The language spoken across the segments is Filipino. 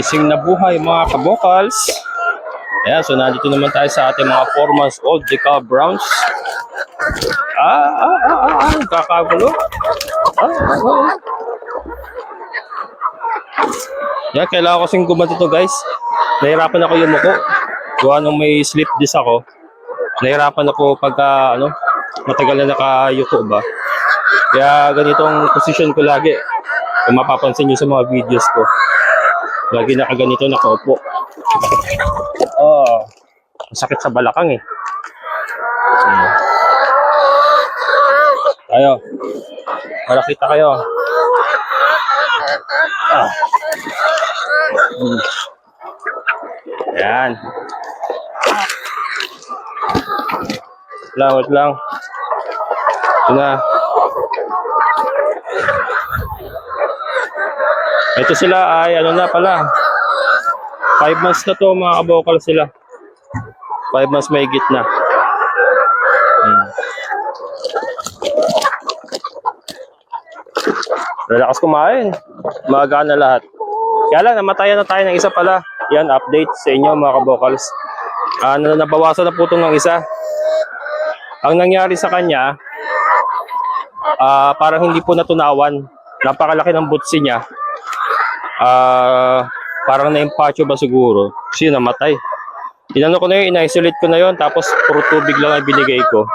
Amazing na buhay mga kabokals. Ayan, so nandito naman tayo sa ating mga 4 months old Decal Browns. Ah, ah, ah, ah, ah, kakagulo. Ah, ah, ah. Yan, kailangan ko kasing gumanto to guys. Nahirapan ako yumuko. Gawa nung may sleep disc ako. Nahirapan ako pagka, ano, matagal na nakayuko ba. Kaya ganitong position ko lagi. Kung mapapansin nyo sa mga videos ko. Lagi nakaganito, nakaupo. Oh, masakit sa balakang eh. Tayo. Para kita kayo. Ah. Hmm. Yan. Lang, wait lang. Ito na. Ito sila ay ano na pala. Five months na to mga kabokal sila. Five months may na. Hmm. Relax kumain. Maga na lahat. Kaya lang, namatayan na tayo ng isa pala. Yan, update sa inyo mga kabokals. Ah, na nabawasan na po itong ng isa. Ang nangyari sa kanya, ah parang hindi po natunawan. Napakalaki ng butsi niya. Ah, parang na-empacho ba siguro? Kasi namatay. Inano ko na yun, in-isolate ko na yun, tapos puro tubig lang ang binigay ko.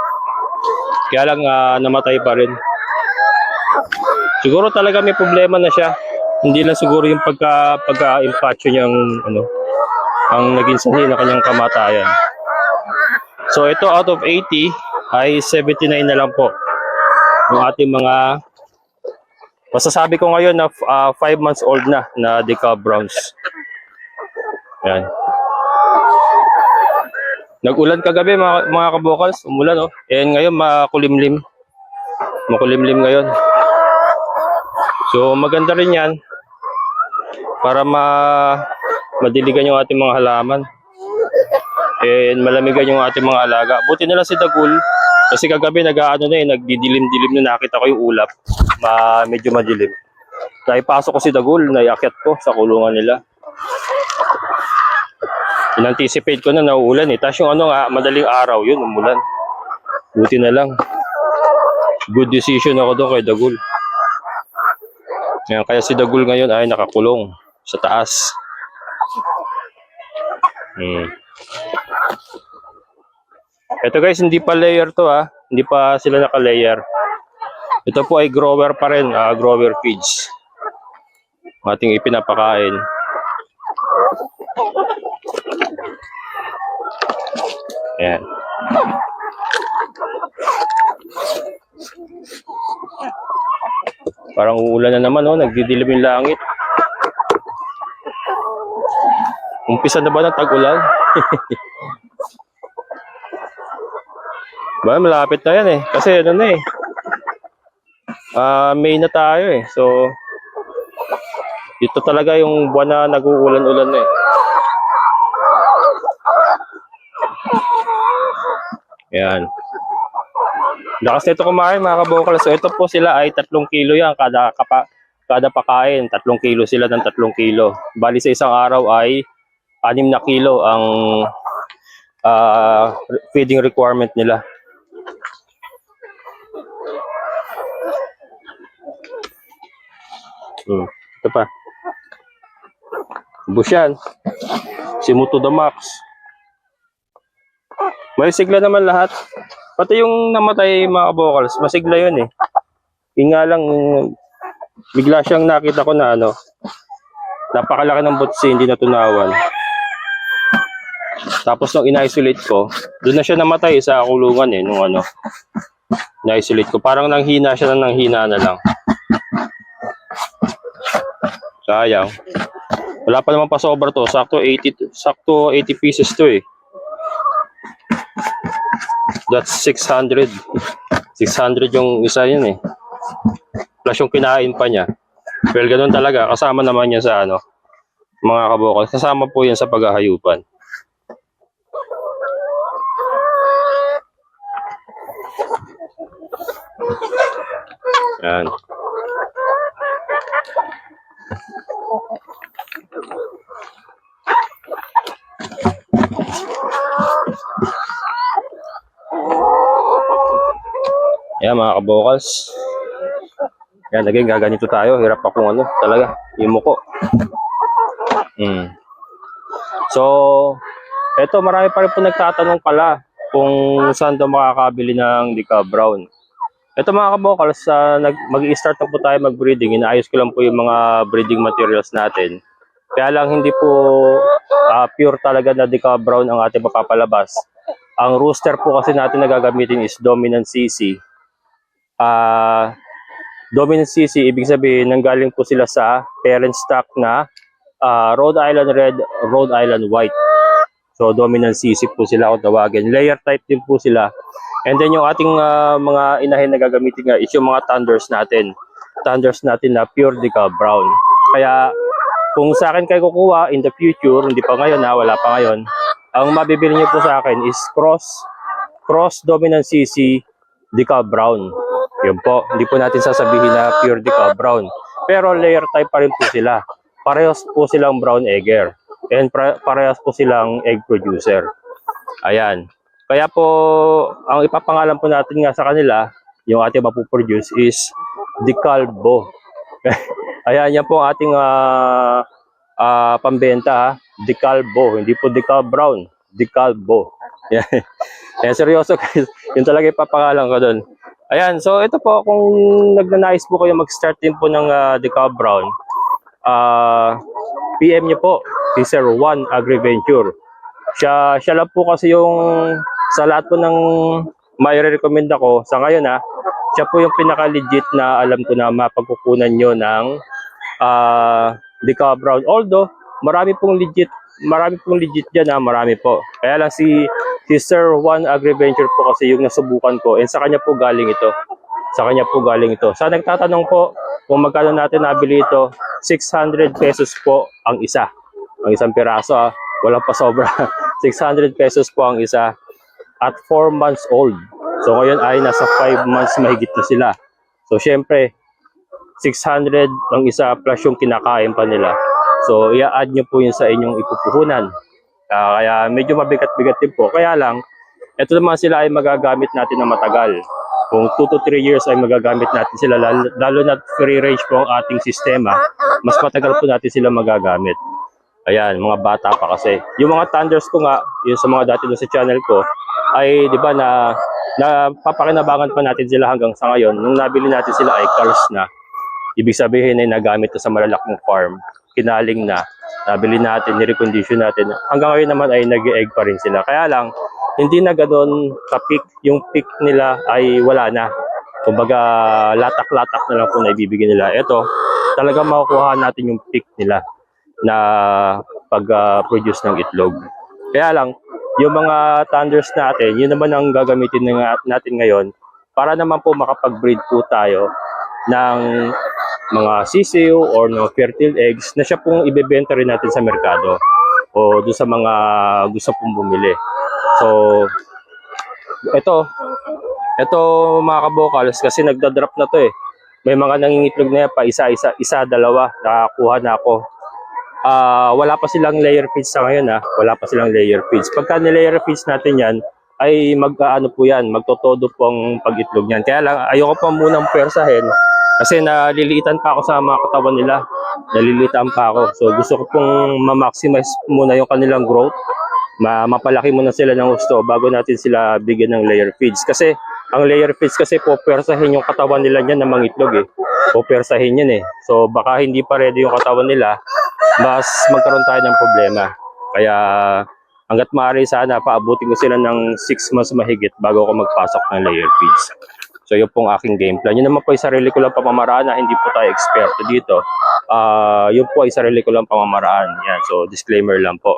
Kaya lang ah, namatay pa rin. Siguro talaga may problema na siya. Hindi lang siguro yung pagka pagka-empacho niyang ano ang naging sanhi na kanyang kamatayan. So ito out of 80 ay 79 na lang po yung ating mga masasabi ko ngayon na 5 months old na na Decal Browns. Yan. Nag-ulan kagabi mga, mga kabokals, umulan oh. Eh ngayon makulimlim. Makulimlim ngayon. So maganda rin 'yan para ma madiligan yung ating mga halaman. And malamigan yung ating mga alaga. Buti na lang si Dagul kasi kagabi nag-aano na eh, nagdidilim-dilim na nakita ko yung ulap. Ma medyo madilim. Naipasok ko si Dagul, naiakyat ko sa kulungan nila. In-anticipate ko na nauulan eh. Tapos yung ano nga, madaling araw yun, umulan. Buti na lang. Good decision ako doon kay Dagul. Yan, kaya si Dagul ngayon ay nakakulong sa taas. Hmm. Ito guys, hindi pa layer to ha. Hindi pa sila naka-layer. Ito po ay grower pa rin, ah, grower feeds. Ating ipinapakain. Ayan. Parang uulan na naman, oh. Nagdidilim yung langit. Umpisa na ba ng tag-ulan? ba, malapit na yan eh. Kasi ano na eh. Ah, May na tayo eh. So, dito talaga yung buwan na nag-uulan-ulan na eh. Yan. Lakas nito kumain mga kabokal. So ito po sila ay 3 kilo yan kada kapa, kada pakain. 3 kilo sila ng 3 kilo. Bali sa isang araw ay 6 na kilo ang ah, feeding requirement nila. Hmm. Ito pa. Busyan. Si Muto the Max. May sigla naman lahat. Pati yung namatay mga vocals, masigla yun eh. Yun nga lang, bigla siyang nakita ko na ano, napakalaki ng butsi, hindi natunawan. Tapos nung in-isolate ko, doon na siya namatay sa kulungan eh, nung ano, na-isolate ko. Parang nanghina siya na nanghina na lang. Sayang. Wala pa naman pa sobra to. Sakto 80, to- sakto 80 pieces to eh. That's 600. 600 yung isa yun eh. Plus yung kinain pa niya. Well, ganun talaga. Kasama naman yan sa ano, mga kabokal. Kasama po yan sa paghahayupan. Yan. Ayan mga kabokals. Yan, again, gaganito tayo. Hirap pa kung ano, talaga, yung muko. Mm. So, eto marami pa rin po nagtatanong pala kung saan daw makakabili ng Deca Brown. Ito mga kabokals, nag, mag-i-start na po tayo mag-breeding. Inaayos ko lang po yung mga breeding materials natin. Kaya lang hindi po ah, pure talaga na Deca Brown ang ating mapapalabas. Ang rooster po kasi natin na gagamitin is Dominant CC. Ah, Dominant CC, ibig sabihin, nanggaling po sila sa parent stock na ah, Rhode Island Red, Rhode Island White. So, Dominant CC po sila kung tawagin. Layer type din po sila. And then yung ating ah, mga inahin na gagamitin nga is yung mga thunders natin. Thunders natin na pure decal brown. Kaya kung sa akin kayo kukuha in the future, hindi pa ngayon ha, wala pa ngayon, ang mabibili niyo po sa akin is cross cross dominant CC decal brown. Yun po, hindi po natin sasabihin na pure decal brown. Pero layer type pa rin po sila. Parehas po silang brown egger. And parehas po silang egg producer. Ayan. Kaya po, ang ipapangalan po natin nga sa kanila, yung ating mapuproduce is Decalbo. Ayan, yan po ang ating ah, ah, pambenta, ha? Decalbo. Hindi po Decal Brown, Decalbo. Yan. Yan, seryoso guys. Yun talaga ipapangalan ko doon. Ayan, so ito po, kung nagnanais po kayo mag-start din po ng uh, Decal Brown, ah PM niyo po, si Sir Juan Agriventure. Siya, siya lang po kasi yung sa lahat po ng may recommend ako sa ngayon ha, siya po yung pinaka-legit na alam ko na mapagkukunan nyo ng ah Decal Brown. Although, marami pong legit, marami pong legit dyan ha, marami po. Kaya lang si, si Sir Juan Agriventure po kasi yung nasubukan ko and sa kanya po galing ito. Sa kanya po galing ito. Sa nagtatanong po kung magkano natin nabili ito, 600 pesos po ang isa. Ang isang piraso ha. Walang pa sobra. 600 pesos po ang isa at 4 months old. So ngayon ay nasa 5 months mahigit na sila. So syempre, 600 ang isa plus yung kinakain pa nila. So i-add nyo po yun sa inyong ipupuhunan. Ah, kaya medyo mabigat-bigat din po. Kaya lang, ito naman sila ay magagamit natin na matagal. Kung 2 to 3 years ay magagamit natin sila, lalo, lalo na free range po ang ating sistema, mas matagal po natin sila magagamit. Ayan, mga bata pa kasi. Yung mga thunders ko nga, yung sa mga dati doon sa channel ko, ay di ba na na papakinabangan pa natin sila hanggang sa ngayon. Nung nabili natin sila ay cars na. Ibig sabihin ay nagamit na sa malalaking farm. Kinaling na. Nabili natin, nirecondition natin. Hanggang ngayon naman ay nag-egg pa rin sila. Kaya lang, hindi na ganoon ka-peak. Yung peak nila ay wala na. Kumbaga, latak-latak na lang po na ibibigay nila. Ito, talagang makukuha natin yung peak nila na pag-produce ng itlog. Kaya lang, yung mga thunders natin, yun naman ang gagamitin natin ngayon para naman po makapag-breed po tayo ng mga sisiw or ng fertile eggs na siya pong ibebenta rin natin sa merkado o doon sa mga gusto pong bumili. So, ito, ito mga kabokals kasi nagda-drop na to eh. May mga nangingitlog na yan pa isa, isa, isa, dalawa, nakakuha na ako. Ah, wala pa silang layer feeds sa ngayon ah. Wala pa silang layer feeds. Pagka ni-layer feeds natin yan, ay mag-ano po yan, magtotodo po ang pag-itlog niyan. Kaya lang, ayoko pa munang persahin kasi naliliitan pa ako sa mga katawan nila. Naliliitan pa ako. So gusto ko pong ma-maximize muna yung kanilang growth. Ma mapalaki muna sila ng gusto bago natin sila bigyan ng layer feeds. Kasi ang layer feeds kasi po persahin yung katawan nila niyan na mangitlog eh. Po persahin yan eh. So baka hindi pa ready yung katawan nila, mas magkaroon tayo ng problema. Kaya hanggat maaari sana paabutin ko sila ng 6 months mahigit bago ako magpasok ng layer feeds. So yun pong aking game plan. Yun naman po ay sarili ko lang pamamaraan na hindi po tayo eksperto dito. Ah, yun po ay sarili ko lang pamamaraan. Yan, so disclaimer lang po.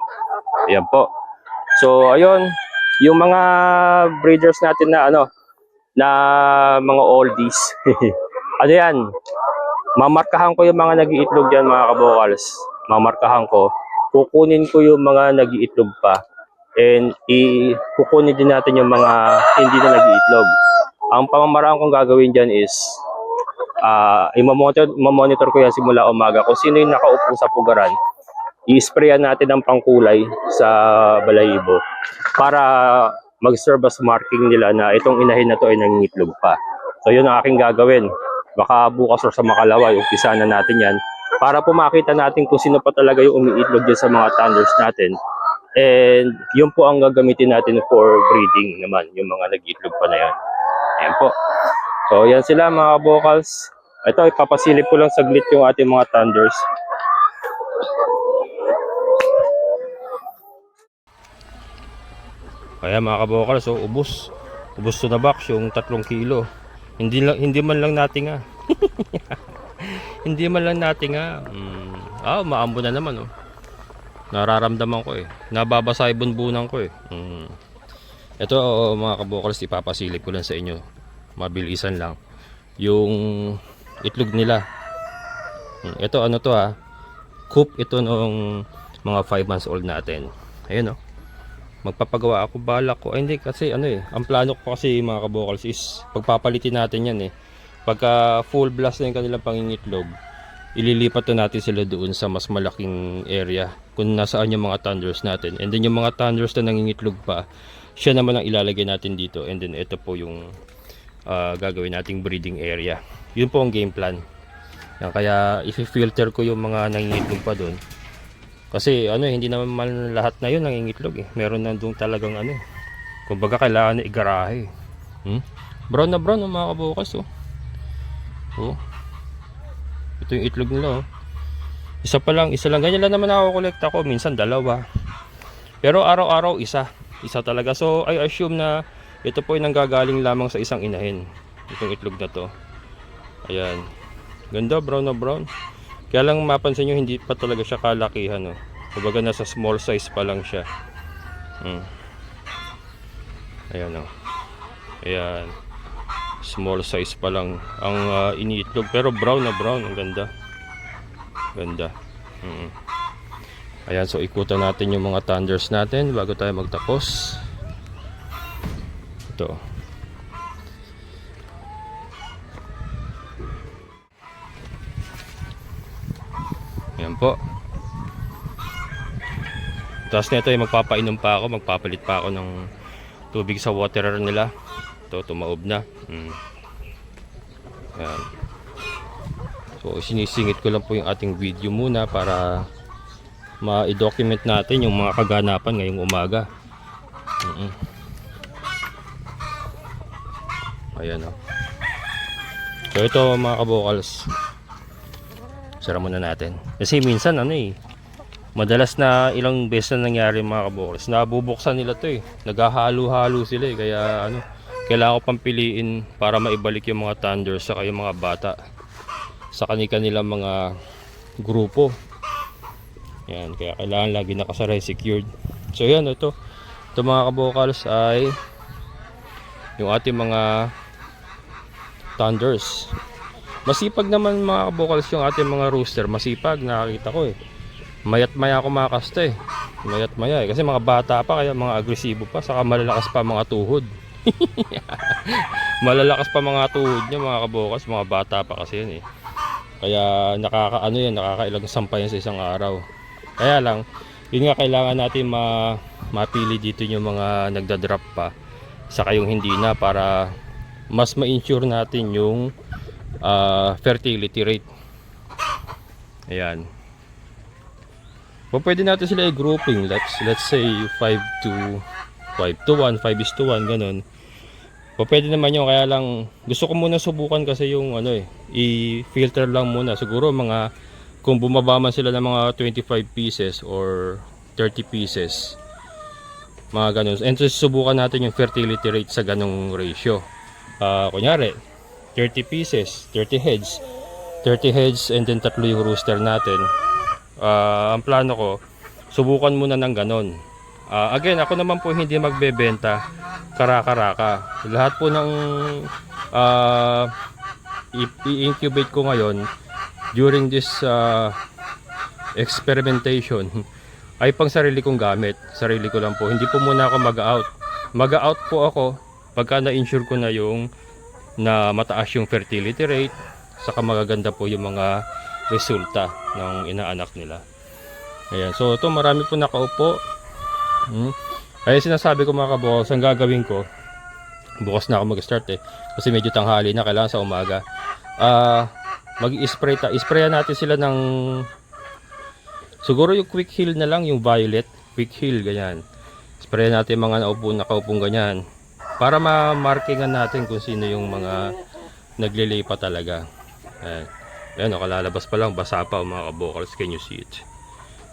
Ayan po. So ayun, yung mga breeders natin na ano, na mga oldies. ano yan? Mamarkahan ko yung mga nag-iitlog dyan mga kabokals. Mamarkahan ko. Kukunin ko yung mga nag-iitlog pa. And i kukunin din natin yung mga hindi na nag-iitlog. Ang pamamaraan kong gagawin dyan is ah i-monitor, monitor ko yan simula umaga kung sino yung nakaupo sa pugaran. I-sprayan natin ang pangkulay sa balayibo para mag-serve as marking nila na itong inahin na to ay nangingitlog pa. So yun ang aking gagawin. Baka bukas or sa makalawa, umpisa na natin yan para po makita natin kung sino pa talaga yung umiitlog dyan sa mga thunders natin. And yun po ang gagamitin natin for breeding naman, yung mga nag-itlog pa na yan. Ayan po. So yan sila mga vocals. Ito, ipapasilip ko lang saglit yung ating mga thunders. Kaya mga kabokal, so ubos. Ubos to na box yung tatlong kilo. Hindi lang hindi man lang natin nga. hindi man lang natin nga. Mm. Ah, maambo na naman oh. Nararamdaman ko eh. Nababasa yung bunbunan ko eh. Mm. Ito oh, mga kabokals, ipapasilip ko lang sa inyo. Mabilisan lang. Yung itlog nila. Mm, Ito ano to ah. Coop ito nung mga 5 months old natin. Ayun oh magpapagawa ako balak ko. Ay, hindi kasi ano eh, ang plano ko kasi mga kabokals is pagpapalitin natin yan eh. Pagka full blast na yung kanilang pangingitlog, ililipat na natin sila doon sa mas malaking area kung nasaan yung mga thunders natin. And then yung mga thunders na nangingitlog pa, siya naman ang ilalagay natin dito. And then ito po yung ah, gagawin nating breeding area. Yun po ang game plan. Yan, kaya i-filter ko yung mga nangingitlog pa doon. Kasi ano eh, hindi naman man lahat na yun nangingitlog eh. Meron na doon talagang ano eh. Kumbaga kailangan na igarahe. Hmm? Brown na brown oh, mga kabukas oh. Oh. Ito yung itlog nila oh. Isa pa lang, isa lang. Ganyan lang naman ako kolekta ko. Minsan dalawa. Pero araw-araw isa. Isa talaga. So I assume na ito po ay nanggagaling lamang sa isang inahin. Itong itlog na to. Ayan. Ganda, brown na brown. Kaya lang mapansin nyo, hindi pa talaga siya kalakihan. No? Kumbaga nasa small size pa lang siya. Hmm. Ayan o. Ayan. Small size pa lang ang ah, iniitlog. Pero brown na brown. Ang ganda. Ganda. Hmm. Ayan, so ikutan natin yung mga thunders natin bago tayo magtapos. Ito. Yan po. Tapos nito ay magpapainom pa ako, magpapalit pa ako ng tubig sa waterer nila. Ito, tumaob na. Mm. Yan. So, sinisingit ko lang po yung ating video muna para ma-document natin yung mga kaganapan ngayong umaga. Mm-mm. Ayan o. So, ito mga kabokals. Sara muna natin. Kasi minsan ano eh, madalas na ilang beses na nangyari mga kabokals, nabubuksan nila to eh. Naghahalo-halo sila eh. Kaya ano, kailangan ko pang piliin para maibalik yung mga thunders sa yung mga bata sa kanilang mga grupo. Yan, kaya kailangan lagi nakasaray secured. So yan, ito. Ito mga kabokals ay yung ating mga thunders. Masipag naman mga kabokals yung ating mga rooster. Masipag, nakakita ko eh. Mayat maya kumakasta eh. Mayat maya eh. Kasi mga bata pa, kaya mga agresibo pa. Saka malalakas pa mga tuhod. malalakas pa mga tuhod niya mga kabokals. Mga bata pa kasi yan eh. Kaya nakakaano yan, nakakailang sampay yan sa isang araw. Kaya lang, yun nga kailangan natin ma mapili dito yung mga nagda-drop pa. Saka yung hindi na para mas ma-insure natin yung ah, fertility rate. Ayan. O pwede natin sila i-grouping. Let's, let's say 5 to 5 to 1, 5 is to 1, ganun. O pwede naman yun, kaya lang gusto ko muna subukan kasi yung ano eh, i-filter lang muna. Siguro mga, kung bumaba man sila ng mga 25 pieces or 30 pieces, mga ganun. And so, subukan natin yung fertility rate sa ganong ratio. Ah, kunyari, 30 pieces, 30 heads. 30 heads and then tatlo yung rooster natin. Ah, ang plano ko, subukan muna ng ganon. Ah, again, ako naman po hindi magbebenta karaka-raka. Lahat po ng i- i-incubate ko ngayon during this ah, experimentation ay pang sarili kong gamit. Sarili ko lang po. Hindi po muna ako mag-out. Mag-out po ako pagka na-insure ko na yung na mataas yung fertility rate saka magaganda po yung mga resulta ng inaanak nila. Ayan, so ito marami po nakaupo. Hmm. Kaya sinasabi ko mga kabukas, ang gagawin ko, bukas na ako mag-start eh. Kasi medyo tanghali na, kailangan sa umaga. Ah, mag-spray ta. Isprayan natin sila ng siguro yung quick heal na lang, yung violet, quick heal ganyan. Sprayan natin mga naupo, nakaupong ganyan. Para ma-markingan natin kung sino yung mga naglilay pa talaga. Ayan. Ayan, o, kalalabas pa lang, basa pa o, mga kabokals. Can you see it?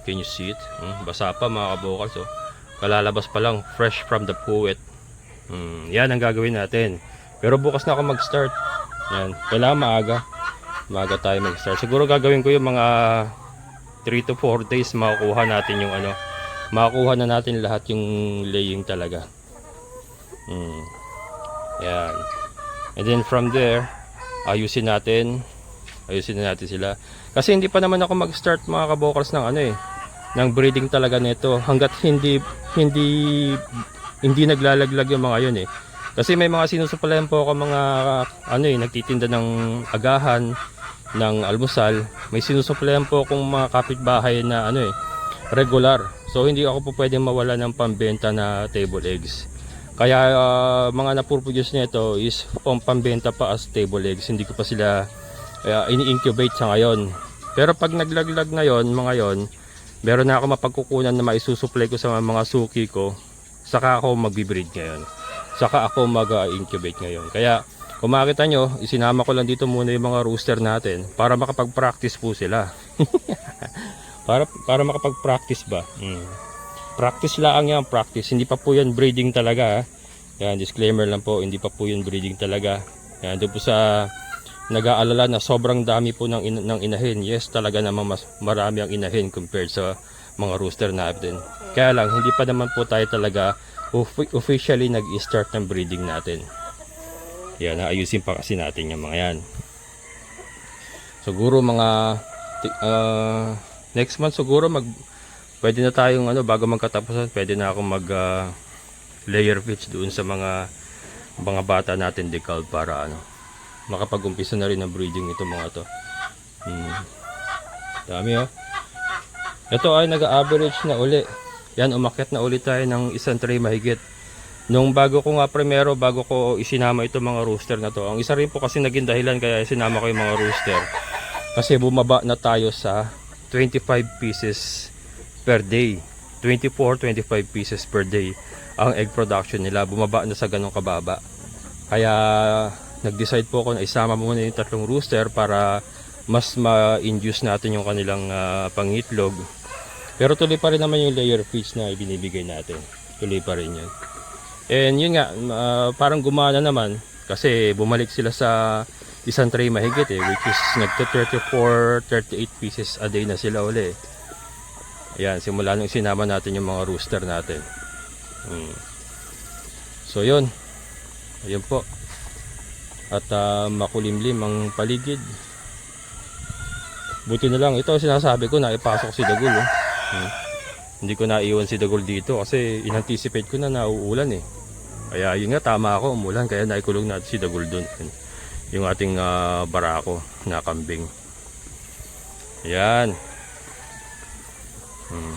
Can you see it? Hmm, basa pa mga kabokals. Oh. Kalalabas pa lang, fresh from the poet. Hmm, yan ang gagawin natin. Pero bukas na ako mag-start. Yan, kailangan maaga. Maaga tayo mag-start. Siguro gagawin ko yung mga 3 to 4 days makukuha natin yung ano. Makukuha na natin lahat yung laying talaga. Hmm. Yan. And then from there, ayusin natin. Ayusin na natin sila. Kasi hindi pa naman ako mag-start mga kabokals ng ano eh ng breeding talaga nito hanggat hindi hindi hindi naglalaglag yung mga yun eh. Kasi may mga sinusuplayan po ako mga ano eh nagtitinda ng agahan ng almusal. May sinusuplayan po akong mga kapitbahay na ano eh regular. So hindi ako po pwedeng mawala ng pambenta na table eggs. Kaya ah, mga na-produce nito is pang pambenta pa as table eggs. Hindi ko pa sila uh, ini-incubate sa ngayon. Pero pag naglaglag na yon, mga yon, meron na ako mapagkukunan na maisusupply ko sa mga suki ko. Saka ako magbi-breed ngayon. Saka ako mag-incubate ngayon. Kaya kung makita nyo, isinama ko lang dito muna yung mga rooster natin para makapag-practice po sila. para para makapag-practice ba? Hmm. Practice lang yan, practice. Hindi pa po yan breeding talaga. Yan, disclaimer lang po, hindi pa po yan breeding talaga. Yan, doon po sa nag-aalala na sobrang dami po ng, in- ng inahin. Yes, talaga naman mas marami ang inahin compared sa mga rooster natin. Kaya lang, hindi pa naman po tayo talaga offi- officially nag-start ng breeding natin. Yan, ayusin pa kasi natin yung mga yan. Siguro mga ah, next month siguro mag pwede na tayong ano bago magkatapusan, pwede na akong mag ah, layer pitch doon sa mga mga bata natin decal para ano makapag-umpisa na rin ng breeding ito mga to. Hmm. Dami oh. Ito ay nag-average na uli. Yan, umakyat na ulit tayo ng isang tray mahigit. Nung bago ko nga primero, bago ko isinama ito mga rooster na to. Ang isa rin po kasi naging dahilan kaya isinama ko yung mga rooster. Kasi bumaba na tayo sa 25 pieces per day. 24-25 pieces per day ang egg production nila. Bumaba na sa ganong kababa. Kaya nag-decide po ako na isama muna yung tatlong rooster para mas ma-induce natin yung kanilang ah, pangitlog. Pero tuloy pa rin naman yung layer feeds na ibinibigay natin. Tuloy pa rin yun. And yun nga, ah, parang gumana naman kasi bumalik sila sa isang tray mahigit eh, which is nagto 34, 38 pieces a day na sila uli. Ayan, simula nung sinama natin yung mga rooster natin. Hmm. So yun. Ayun po. At ah, makulimlim ang paligid. Buti na lang, ito sinasabi ko na ipasok si Dagul. Oh. Hmm. Hindi ko naiwan si Dagul dito kasi in-anticipate ko na nauulan eh. Kaya yun nga, tama ako, umulan. Kaya naikulong natin si Dagul doon. Yung ating ah, barako na kambing. Ayan. Hmm.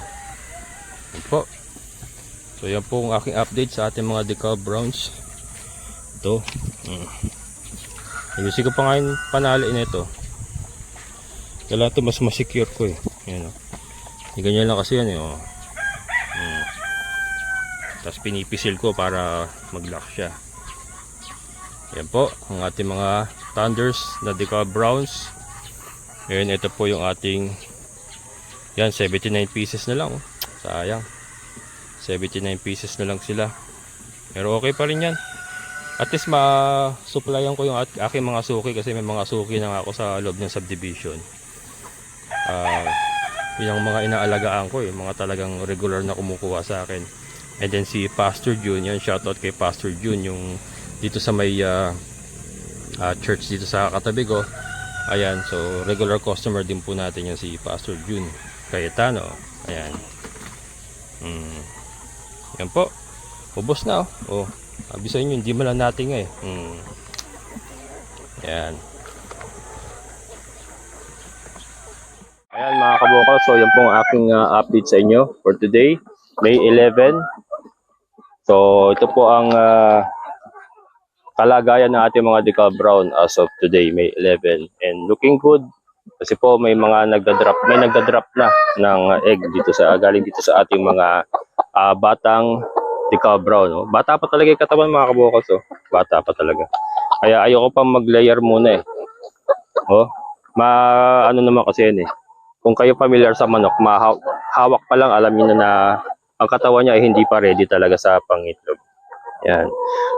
Yan po. So yan po ang aking update sa ating mga decal browns. Ito. Hmm. Ayusin ko pa nga yung panali nito. Kailangan ito mas masecure ko eh. Yan o. Yung ganyan lang kasi yan eh. Oh. Hmm. Tapos pinipisil ko para mag-lock siya. Yan po. Ang ating mga thunders na decal browns. Ngayon ito po yung ating yan 79 pieces na lang. Oh. Sayang. 79 pieces na lang sila. Pero okay pa rin yan. At least ma-supplyan ko yung aking mga suki kasi may mga suki na ako sa loob ng subdivision. Ah, yun ang mga inaalagaan ko, yung mga talagang regular na kumukuha sa akin. And then si Pastor June, yan shoutout kay Pastor June yung dito sa may ah, ah, church dito sa katabi ko. Ayan, so regular customer din po natin yan si Pastor June Cayetano. Ayan. Mm. Yan po. Ubos na oh. Oh, sabi sa inyo, hindi man natin eh. Mm. Yan. Ayan mga kabukal, so yan po ang aking ah, update sa inyo for today, May 11. So ito po ang ah, kalagayan ng ating mga decal brown as of today, May 11. And looking good kasi po may mga nagda-drop, may nagda-drop na ng egg dito sa galing dito sa ating mga ah, batang decal brown. No? Bata pa talaga yung katawan mga kabukal, so bata pa talaga. Kaya ayoko pa mag-layer muna eh. Oh, ma ano naman kasi yan eh. Kung kayo familiar sa manok, mahaw- hawak pa lang alam niyo na, ang katawan niya ay hindi pa ready talaga sa pangitlog. Yan.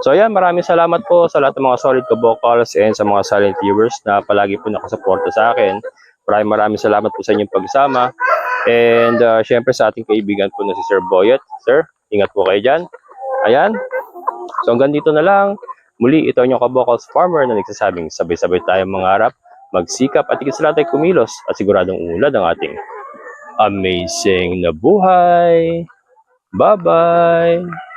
So yan, maraming salamat po sa lahat ng mga solid kabokals and sa mga silent viewers na palagi po nakasuporta sa akin. Maraming maraming salamat po sa inyong pagsama. And uh, syempre sa ating kaibigan po na si Sir Boyet. Sir, ingat po kayo dyan. Ayan. So hanggang dito na lang. Muli, ito ang inyong kabokals farmer na nagsasabing sabay-sabay tayong mangarap, magsikap at higit sa lahat ay kumilos at siguradong ulad ang ating amazing na buhay. Bye-bye!